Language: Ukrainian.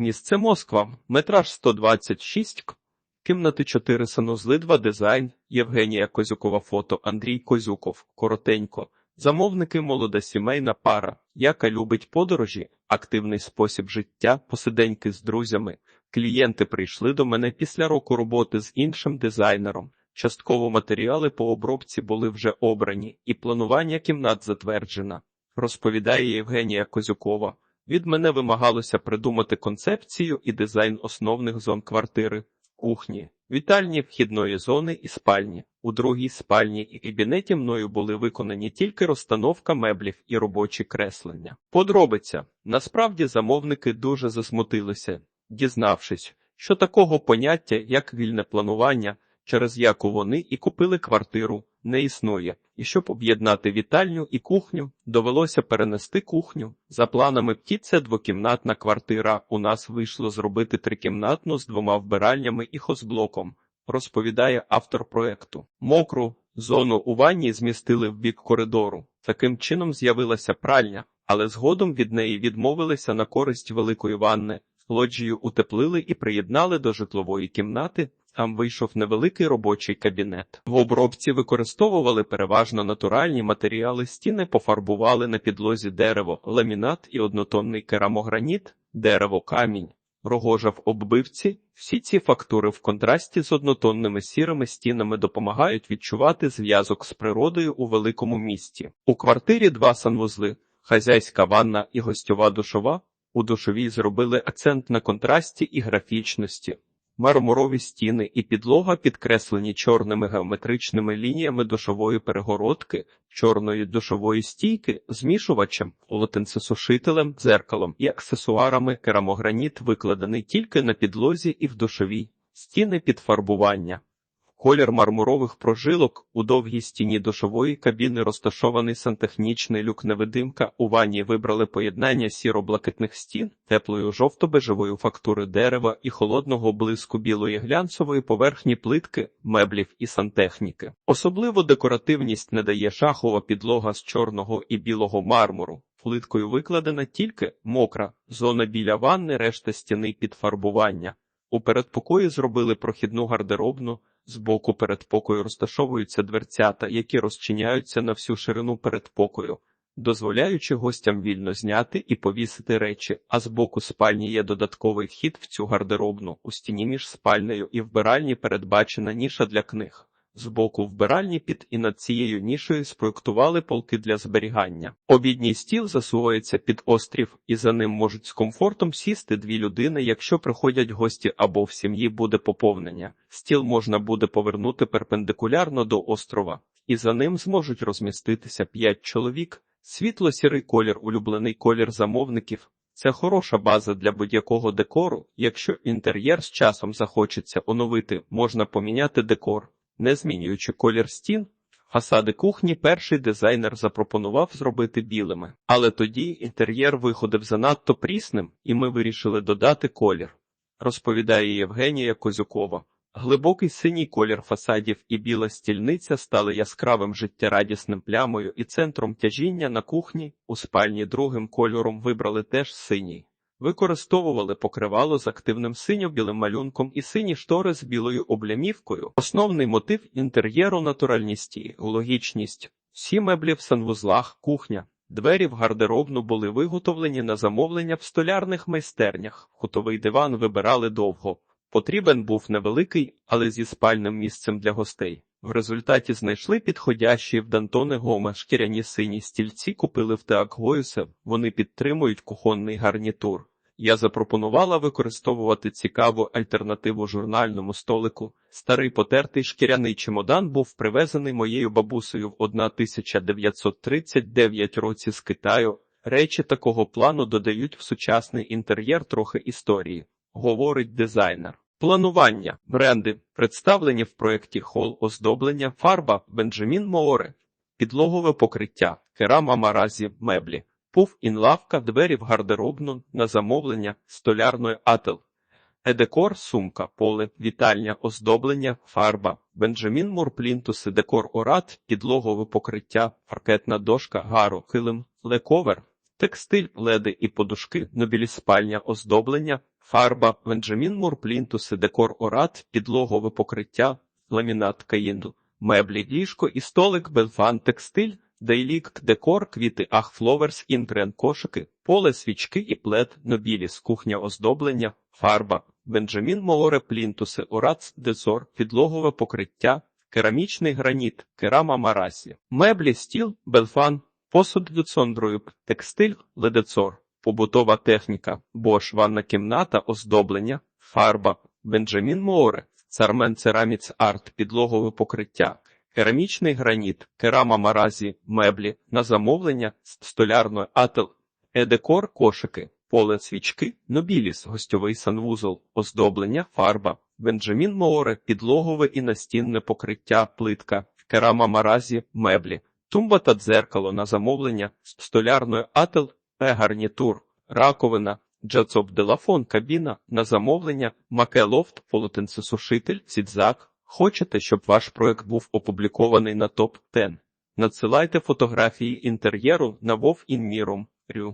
Місце Москва, метраж 126 к. Кімнати 4 санузли 2 дизайн, Євгенія Козюкова фото, Андрій Козюков, коротенько. Замовники молода сімейна пара, яка любить подорожі, активний спосіб життя, посиденьки з друзями. Клієнти прийшли до мене після року роботи з іншим дизайнером. Частково матеріали по обробці були вже обрані, і планування кімнат затверджено. Розповідає Євгенія Козюкова. Від мене вимагалося придумати концепцію і дизайн основних зон квартири, кухні, вітальні вхідної зони і спальні. У другій спальні і кабінеті мною були виконані тільки розстановка меблів і робочі креслення. Подробиця. Насправді замовники дуже засмутилися, дізнавшись, що такого поняття, як вільне планування, через яку вони і купили квартиру, не існує. І щоб об'єднати вітальню і кухню, довелося перенести кухню. За планами ПТІ це двокімнатна квартира. У нас вийшло зробити трикімнатну з двома вбиральнями і хозблоком, розповідає автор проекту. Мокру зону у ванні змістили в бік коридору. Таким чином з'явилася пральня, але згодом від неї відмовилися на користь великої ванни. Лоджію утеплили і приєднали до житлової кімнати. Там вийшов невеликий робочий кабінет. В обробці використовували переважно натуральні матеріали, стіни пофарбували на підлозі дерево, ламінат і однотонний керамограніт, дерево, камінь. Рогожа в оббивці. Всі ці фактури в контрасті з однотонними сірими стінами допомагають відчувати зв'язок з природою у великому місті. У квартирі два санвузли, хазяйська ванна і гостьова душова. У душовій зробили акцент на контрасті і графічності. Мармурові стіни і підлога підкреслені чорними геометричними лініями душової перегородки, чорної душової стійки, змішувачем, лотенцесушителем, дзеркалом і аксесуарами керамограніт викладений тільки на підлозі і в душовій. Стіни під фарбування. Колір мармурових прожилок у довгій стіні душової кабіни розташований сантехнічний люк-невидимка. У ванні вибрали поєднання сіро-блакитних стін, теплої жовто-бежевої фактури дерева і холодного блиску білої глянцевої поверхні плитки, меблів і сантехніки. Особливо декоративність надає шахова підлога з чорного і білого мармуру. Плиткою викладена тільки мокра зона біля ванни, решта стіни під фарбування. У передпокої зробили прохідну гардеробну. Збоку передпокою розташовуються дверцята, які розчиняються на всю ширину передпокою, дозволяючи гостям вільно зняти і повісити речі, а збоку спальні є додатковий вхід в цю гардеробну. У стіні між спальнею і вбиральні передбачена ніша для книг. Збоку вбиральні під і над цією нішею спроектували полки для зберігання. Обідній стіл засувається під острів, і за ним можуть з комфортом сісти дві людини, якщо приходять гості або в сім'ї буде поповнення. Стіл можна буде повернути перпендикулярно до острова, і за ним зможуть розміститися п'ять чоловік. Світло-сірий колір, улюблений колір замовників. Це хороша база для будь-якого декору. Якщо інтер'єр з часом захочеться оновити, можна поміняти декор. Не змінюючи колір стін, фасади кухні перший дизайнер запропонував зробити білими. Але тоді інтер'єр виходив занадто прісним, і ми вирішили додати колір, розповідає Євгенія Козюкова. Глибокий синій колір фасадів і біла стільниця стали яскравим життєрадісним плямою і центром тяжіння на кухні. У спальні другим кольором вибрали теж синій. Використовували покривало з активним синьо-білим малюнком і сині штори з білою облямівкою. Основний мотив інтер'єру натуральність логічність. Всі меблі в санвузлах, кухня, двері в гардеробну були виготовлені на замовлення в столярних майстернях. Хутовий диван вибирали довго. Потрібен був невеликий, але зі спальним місцем для гостей. В результаті знайшли підходящі в Дантоне Гома шкіряні сині стільці, купили в Теак Гойсе, вони підтримують кухонний гарнітур. Я запропонувала використовувати цікаву альтернативу журнальному столику. Старий потертий шкіряний чемодан був привезений моєю бабусею в 1939 році з Китаю. Речі такого плану додають в сучасний інтер'єр трохи історії, говорить дизайнер. Планування, бренди, представлені в проєкті хол оздоблення, фарба, Бенджамін Мооре, підлогове покриття, керама маразі, меблі, пуф інлавка, двері в гардеробну, на замовлення, столярної ател, едекор, сумка, поле, вітальня, оздоблення, фарба, Бенджамін Мурплінтуси, декор орат, підлогове покриття, паркетна дошка, гаро, килим, лековер, текстиль, леди і подушки, нобілі спальня, оздоблення, фарба, Бенджамін Мур, плінтуси, декор орат, підлогове покриття, ламінат каїнду, меблі, ліжко і столик, белфан, текстиль, дейлік, декор, квіти, ах, фловерс, інтрен, кошики, поле, свічки і плед, нобіліс, кухня, оздоблення, фарба, Бенджамін Мооре, плінтуси, орац, дезор, підлогове покриття, керамічний граніт, керама марасі, меблі, стіл, белфан, посуд люцондрою, текстиль, ледецор, побутова техніка, бош, ванна кімната, оздоблення, фарба, Бенджамін Мооре, цармен цераміц арт, підлогове покриття, керамічний граніт, керама маразі, меблі, на замовлення, столярної ател, едекор, кошики, поле свічки, нобіліс, гостьовий санвузол, оздоблення, фарба, Бенджамін Мооре, підлогове і настінне покриття, плитка, керама маразі, меблі, тумба та дзеркало на замовлення, столярної ател, е-гарнітур, раковина, джацоп делафон, кабіна, на замовлення, макелофт, полотенцесушитель, сідзак. Хочете, щоб ваш проект був опублікований на топ 10 Надсилайте фотографії інтер'єру на Вов Інмірум